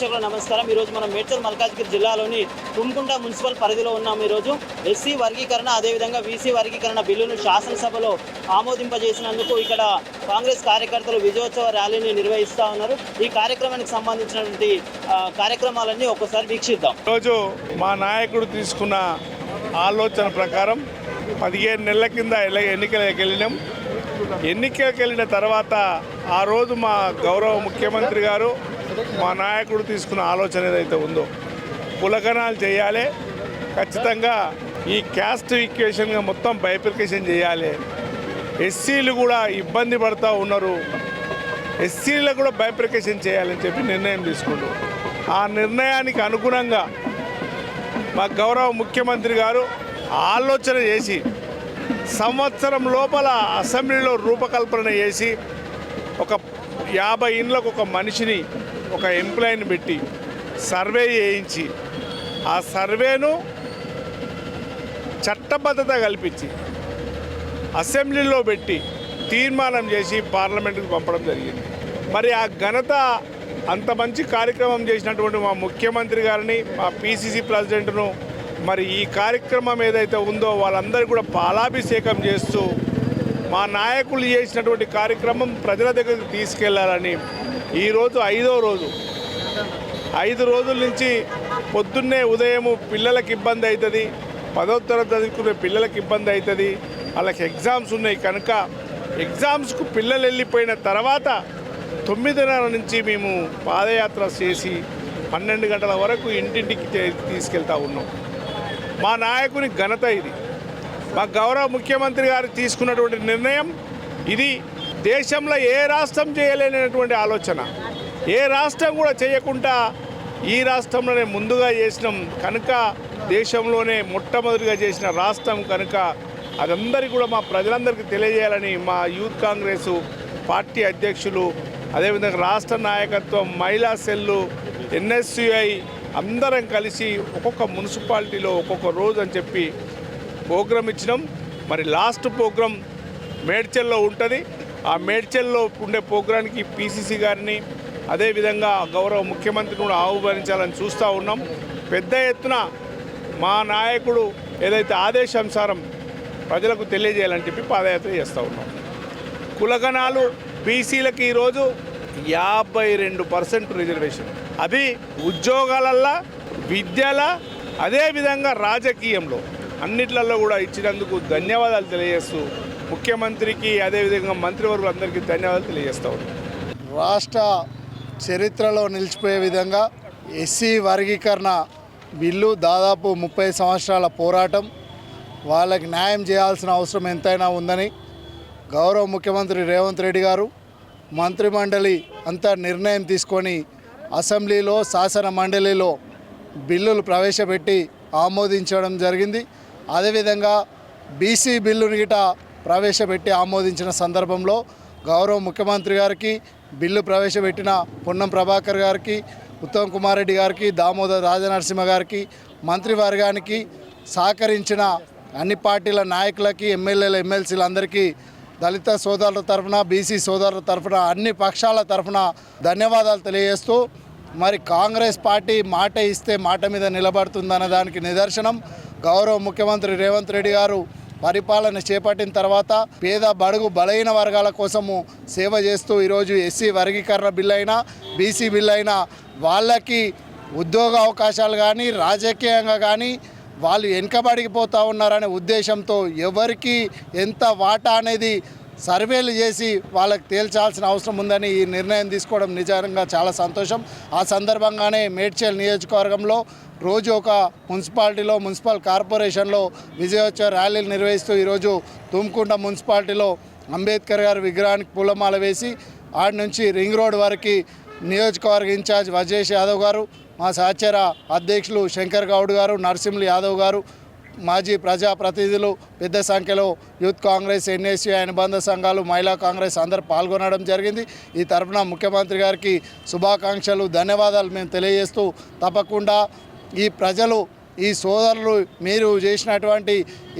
ప్రేక్షకులకు నమస్కారం. ఈరోజు మనం మేడ్చల్ మల్కాజ్గిరి జిల్లాలోని తుమ్కుంట మున్సిపల్ పరిధిలో ఉన్నాం ఈరోజు. ఎస్సీ వర్గీకరణ అదేవిధంగా బీసీ వర్గీకరణ బిల్లును శాసనసభలో ఆమోదింపజేసినందుకు ఇక్కడ కాంగ్రెస్ కార్యకర్తలు విజయోత్సవ ర్యాలీని నిర్వహిస్తూ ఉన్నారు. ఈ కార్యక్రమానికి సంబంధించినటువంటి కార్యక్రమాలన్నీ ఒక్కసారి వీక్షిద్దాం. ఈరోజు మా నాయకుడు తీసుకున్న ఆలోచన ప్రకారం పదిహేను నెలల కింద ఎల- ఎన్నికలకు వెళ్ళినాం. ఎన్నికలకు వెళ్ళిన తర్వాత ఆ రోజు మా గౌరవ ముఖ్యమంత్రి గారు మా నాయకుడు తీసుకున్న ఆలోచన ఏదైతే ఉందో కులగణాలు చేయాలి. ఖచ్చితంగా ఈ క్యాస్ట్ ఈక్వేషన్గా మొత్తం బైఫికేషన్ చేయాలి. ఎస్సీలు కూడా ఇబ్బంది పడుతూ ఉన్నారు. ఎస్సీలకు కూడా బైఫికేషన్ చేయాలని చెప్పి నిర్ణయం తీసుకుంటారు ఆ నిర్ణయానికి అనుగుణంగా మా గౌరవ ముఖ్యమంత్రి గారు ఆలోచన చేసి సంవత్సరం లోపల అసెంబ్లీలో రూపకల్పన చేసి ఒక యాభై ఇండ్లకు ఒక మనిషిని ఒక ఎంప్లాయీని పెట్టి సర్వే చేయించి ఆ సర్వేను చట్టబద్ధత కల్పించి అసెంబ్లీలో పెట్టి తీర్మానం చేసి పార్లమెంటుకు పంపడం జరిగింది. మరి ఆ ఘనత అంత మంచి కార్యక్రమం చేసినటువంటి మా ముఖ్యమంత్రి గారిని మా పిసిసి ప్రెసిడెంట్ను మరి ఈ కార్యక్రమం ఏదైతే ఉందో వాళ్ళందరూ కూడా పాలాభిషేకం చేస్తూ మా నాయకులు చేసినటువంటి కార్యక్రమం ప్రజల దగ్గరికి తీసుకెళ్ళాలని ఈరోజు ఐదో రోజు. ఐదు రోజుల నుంచి పొద్దున్నే ఉదయము పిల్లలకి ఇబ్బంది అవుతుంది పదో తరగతి చదువుకునే పిల్లలకు ఇబ్బంది అవుతుంది వాళ్ళకి ఎగ్జామ్స్ ఉన్నాయి కనుక ఎగ్జామ్స్కు పిల్లలు వెళ్ళిపోయిన తర్వాత తొమ్మిదిన్నర నుంచి మేము పాదయాత్ర చేసి పన్నెండు గంటల వరకు ఇంటింటికి తీసుకెళ్తా ఉన్నాం. మా నాయకుని ఘనత ఇది. మా గౌరవ ముఖ్యమంత్రి గారు తీసుకున్నటువంటి నిర్ణయం ఇది. దేశంలో ఏ రాష్ట్రం చేయలేనటువంటి ఆలోచన. ఏ రాష్ట్రం కూడా చేయకుండా ఈ రాష్ట్రంలోనే ముందుగా చేసినాం కనుక దేశంలోనే మొట్టమొదటిగా చేసిన రాష్ట్రం కనుక అదందరికీ కూడా మా ప్రజలందరికీ తెలియజేయాలని మా యూత్ కాంగ్రెస్ పార్టీ అధ్యక్షులు అదేవిధంగా రాష్ట్ర నాయకత్వం మహిళా సెల్లు ఎన్ఎస్యుఐ అందరం కలిసి ఒక్కొక్క మున్సిపాలిటీలో ఒక్కొక్క రోజు అని చెప్పి ప్రోగ్రాం ఇచ్చినాం. మరి లాస్ట్ ప్రోగ్రాం మేడ్చల్లో ఉంటుంది. ఆ మేడ్చల్లో ఉండే ప్రోగ్రాంకి పీసీసీ గారిని అదేవిధంగా గౌరవ ముఖ్యమంత్రిని కూడా ఆహ్వానించాలని చూస్తూ ఉన్నాం. పెద్ద ఎత్తున మా నాయకుడు ఏదైతే ఆదేశానుసారం ప్రజలకు తెలియజేయాలని చెప్పి పాదయాత్ర చేస్తూ ఉన్నాం. కులగణాలు బీసీలకు ఈరోజు యాభై రెండు పర్సెంట్ రిజర్వేషన్. అది ఉద్యోగాలల్లో విద్యల అదేవిధంగా రాజకీయంలో అన్నిట్లలో కూడా ఇచ్చినందుకు ధన్యవాదాలు తెలియజేస్తూ ముఖ్యమంత్రికి అదేవిధంగా మంత్రివర్గులందరికీ ధన్యవాదాలు తెలియజేస్తా రాష్ట్ర చరిత్రలో నిలిచిపోయే విధంగా ఎస్సీ వర్గీకరణ బిల్లు దాదాపు ముప్పై సంవత్సరాల పోరాటం. వాళ్ళకి న్యాయం చేయాల్సిన అవసరం ఎంతైనా ఉందని గౌరవ ముఖ్యమంత్రి రేవంత్ రెడ్డి గారు మంత్రిమండలి అంతా నిర్ణయం తీసుకొని అసెంబ్లీలో శాసన మండలిలో బిల్లులు ప్రవేశపెట్టి ఆమోదించడం జరిగింది. అదేవిధంగా బీసీ బిల్లును గిట ప్రవేశపెట్టి ఆమోదించిన సందర్భంలో గౌరవ ముఖ్యమంత్రి గారికి బిల్లు ప్రవేశపెట్టిన పొన్నం ప్రభాకర్ గారికి ఉత్తమ్ కుమార్ రెడ్డి గారికి దామోదర్ రాజనరసింహ గారికి మంత్రివర్గానికి సహకరించిన అన్ని పార్టీల నాయకులకి ఎమ్మెల్యేల ఎమ్మెల్సీలందరికీ దళిత సోదరుల తరఫున బీసీ సోదరుల తరఫున అన్ని పక్షాల తరఫున ధన్యవాదాలు తెలియజేస్తూ మరి కాంగ్రెస్ పార్టీ మాట ఇస్తే మాట మీద నిలబడుతుందన్న దానికి నిదర్శనం గౌరవ ముఖ్యమంత్రి రేవంత్ రెడ్డి గారు పరిపాలన చేపట్టిన తర్వాత పేద బడుగు బలహీన వర్గాల కోసము సేవ చేస్తూ ఈరోజు ఎస్సీ వర్గీకరణ బిల్ అయినా బీసీ బిల్ అయినా వాళ్ళకి ఉద్యోగ అవకాశాలు కానీ రాజకీయంగా కానీ వాళ్ళు వెనుకబడిపోతూ ఉన్నారనే ఉద్దేశంతో ఎవరికి ఎంత వాటా అనేది సర్వేలు చేసి వాళ్ళకి తేల్చాల్సిన అవసరం ఉందని ఈ నిర్ణయం తీసుకోవడం నిజంగా చాలా సంతోషం. ఆ సందర్భంగానే మేడ్చల్ నియోజకవర్గంలో రోజు ఒక మున్సిపాలిటీలో మున్సిపల్ కార్పొరేషన్లో విజయోత్సవ ర్యాలీలు నిర్వహిస్తూ ఈరోజు తుమ్కుంట మున్సిపాలిటీలో అంబేద్కర్ గారి విగ్రహానికి పూలమాల వేసి ఆడ నుంచి రింగ్ రోడ్ వరకు నియోజకవర్గ ఇన్ఛార్జ్ వజేష్ యాదవ్ గారు మా సహచర అధ్యక్షులు శంకర్ గౌడ్ గారు నరసింహులు యాదవ్ గారు మాజీ ప్రజాప్రతినిధులు పెద్ద సంఖ్యలో యూత్ కాంగ్రెస్ ఎన్ఎస్యూ అనుబంధ సంఘాలు మహిళా కాంగ్రెస్ అందరు పాల్గొనడం జరిగింది. ఈ తరఫున ముఖ్యమంత్రి గారికి శుభాకాంక్షలు ధన్యవాదాలు మేము తెలియజేస్తూ తప్పకుండా ఈ ప్రజలు ఈ సోదరులు మీరు చేసినటువంటి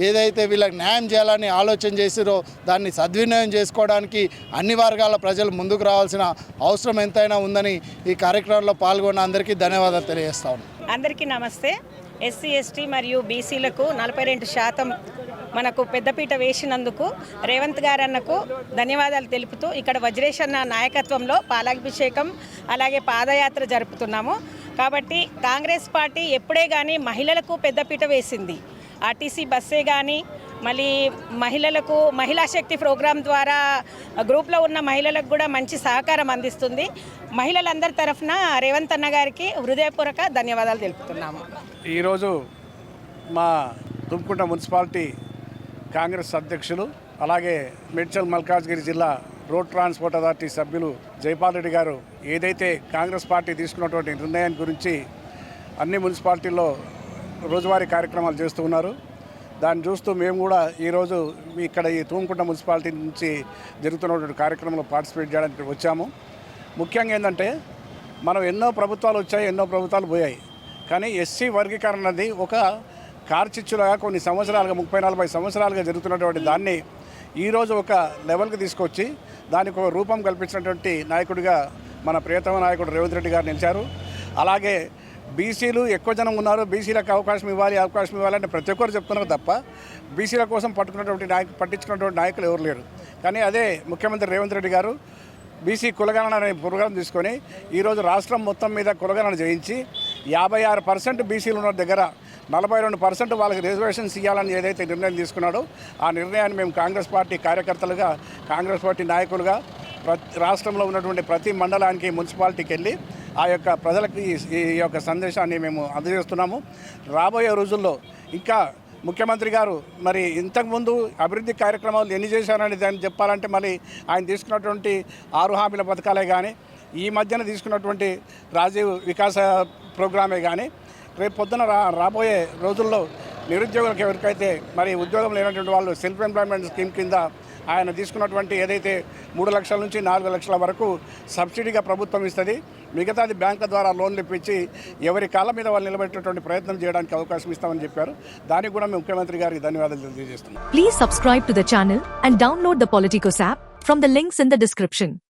ఏదైతే వీళ్ళకి న్యాయం చేయాలని ఆలోచన చేసిరో దాన్ని సద్వినియోగం చేసుకోవడానికి అన్ని వర్గాల ప్రజలు ముందుకు రావాల్సిన అవసరం ఎంతైనా ఉందని ఈ కార్యక్రమంలో పాల్గొన్న అందరికీ ధన్యవాదాలు తెలియజేస్తా ఉన్నాను అందరికీ నమస్తే. ఎస్సీ ఎస్టీ మరియు బీసీలకు నలభై రెండు శాతం మనకు పెద్దపీట వేసినందుకు రేవంత్ గారన్నకు ధన్యవాదాలు తెలుపుతూ ఇక్కడ వజ్రేశన్న నాయకత్వంలో పాలాభిషేకం అలాగే పాదయాత్ర జరుపుతున్నాము. కాబట్టి కాంగ్రెస్ పార్టీ ఎప్పుడే కానీ మహిళలకు పెద్దపీట వేసింది. ఆర్టీసీ బస్సే కానీ మళ్ళీ మహిళలకు మహిళా శక్తి ప్రోగ్రాం ద్వారా గ్రూప్లో ఉన్న మహిళలకు కూడా మంచి సహకారం అందిస్తుంది. మహిళలందరి తరఫున రేవంత్ అన్న గారికి హృదయపూర్వక ధన్యవాదాలు తెలుపుతున్నాము. ఈరోజు మా తుమ్కుంట మున్సిపాలిటీ కాంగ్రెస్ అధ్యక్షులు అలాగే మేడ్చల్ మల్కాజ్గిరి జిల్లా రోడ్ ట్రాన్స్పోర్ట్ అథారిటీ సభ్యులు జైపాల్ రెడ్డి గారు ఏదైతే కాంగ్రెస్ పార్టీ తీసుకున్నటువంటి నిర్ణయం గురించి అన్ని మున్సిపాలిటీల్లో రోజువారీ కార్యక్రమాలు చేస్తూ ఉన్నారు. దాన్ని చూస్తూ మేము కూడా ఈరోజు ఇక్కడ ఈ తూముకుంట మున్సిపాలిటీ నుంచి జరుగుతున్నటువంటి కార్యక్రమంలో పార్టిసిపేట్ చేయడానికి వచ్చాము. ముఖ్యంగా ఏంటంటే మనం ఎన్నో ప్రభుత్వాలు వచ్చాయి ఎన్నో ప్రభుత్వాలు పోయాయి. కానీ ఎస్సీ వర్గీకరణ అనేది ఒక కార్చిచ్చులుగా కొన్ని సంవత్సరాలుగా ముప్పై నలభై సంవత్సరాలుగా జరుగుతున్నటువంటి దాన్ని ఈరోజు ఒక లెవెల్కి తీసుకొచ్చి దానికి ఒక రూపం కల్పించినటువంటి నాయకుడిగా మన ప్రియతమ నాయకుడు రేవంత్ రెడ్డి గారు నిలిచారు. అలాగే బీసీలు ఎక్కువ జనం ఉన్నారు బీసీలకు అవకాశం ఇవ్వాలి అవకాశం ఇవ్వాలని ప్రతి ఒక్కరు చెప్తున్నారు తప్ప బీసీల కోసం పట్టుకున్నటువంటి నాయకు పట్టించుకున్నటువంటి నాయకులు ఎవరు లేరు. కానీ అదే ముఖ్యమంత్రి రేవంత్ రెడ్డి గారు బీసీ కులగణన అనే ప్రోగ్రాం తీసుకొని ఈరోజు రాష్ట్రం మొత్తం మీద కులగణన చేయించి యాభై ఆరు పర్సెంట్ బీసీలు ఉన్న దగ్గర నలభై రెండు పర్సెంట్ వాళ్ళకి రిజర్వేషన్స్ ఇవ్వాలని ఏదైతే నిర్ణయం తీసుకున్నాడో ఆ నిర్ణయాన్ని మేము కాంగ్రెస్ పార్టీ కార్యకర్తలుగా కాంగ్రెస్ పార్టీ నాయకులుగా ప్రతి రాష్ట్రంలో ఉన్నటువంటి ప్రతి మండలానికి మున్సిపాలిటీకి వెళ్ళి ఆ యొక్క ప్రజలకి ఈ- ఈ యొక్క సందేశాన్ని మేము అందజేస్తున్నాము. రాబోయే రోజుల్లో ఇంకా ముఖ్యమంత్రి గారు మరి ఇంతకుముందు అభివృద్ధి కార్యక్రమాలు ఎన్ని చేశారని దాన్ని చెప్పాలంటే మళ్ళీ ఆయన తీసుకున్నటువంటి ఆరు హామీల పథకాలే కానీ ఈ మధ్యన తీసుకున్నటువంటి రాజీవ్ వికాస ప్రోగ్రామే కానీ రేపు పొద్దున రా రాబోయే రోజుల్లో నిరుద్యోగులకు ఎవరికైతే మరి ఉద్యోగం లేనటువంటి వాళ్ళు సెల్ఫ్ ఎంప్లాయ్మెంట్ స్కీమ్ కింద ఆయన తీసుకున్నటువంటి ఏదైతే మూడు లక్షల నుంచి నాలుగు లక్షల వరకు సబ్సిడీగా ప్రభుత్వం ఇస్తుంది మిగతాది బ్యాంకు ద్వారా లోన్లు ఇప్పించి ఎవరి కాళ్ళ మీద వాళ్ళు నిలబెట్టేటువంటి ప్రయత్నం చేయడానికి అవకాశం ఇస్తామని చెప్పారు. దానికి కూడా మేము ముఖ్యమంత్రి గారికి ధన్యవాదాలు తెలియజేస్తున్నాం. Please subscribe to the channel and download the Politicos app from the links in the description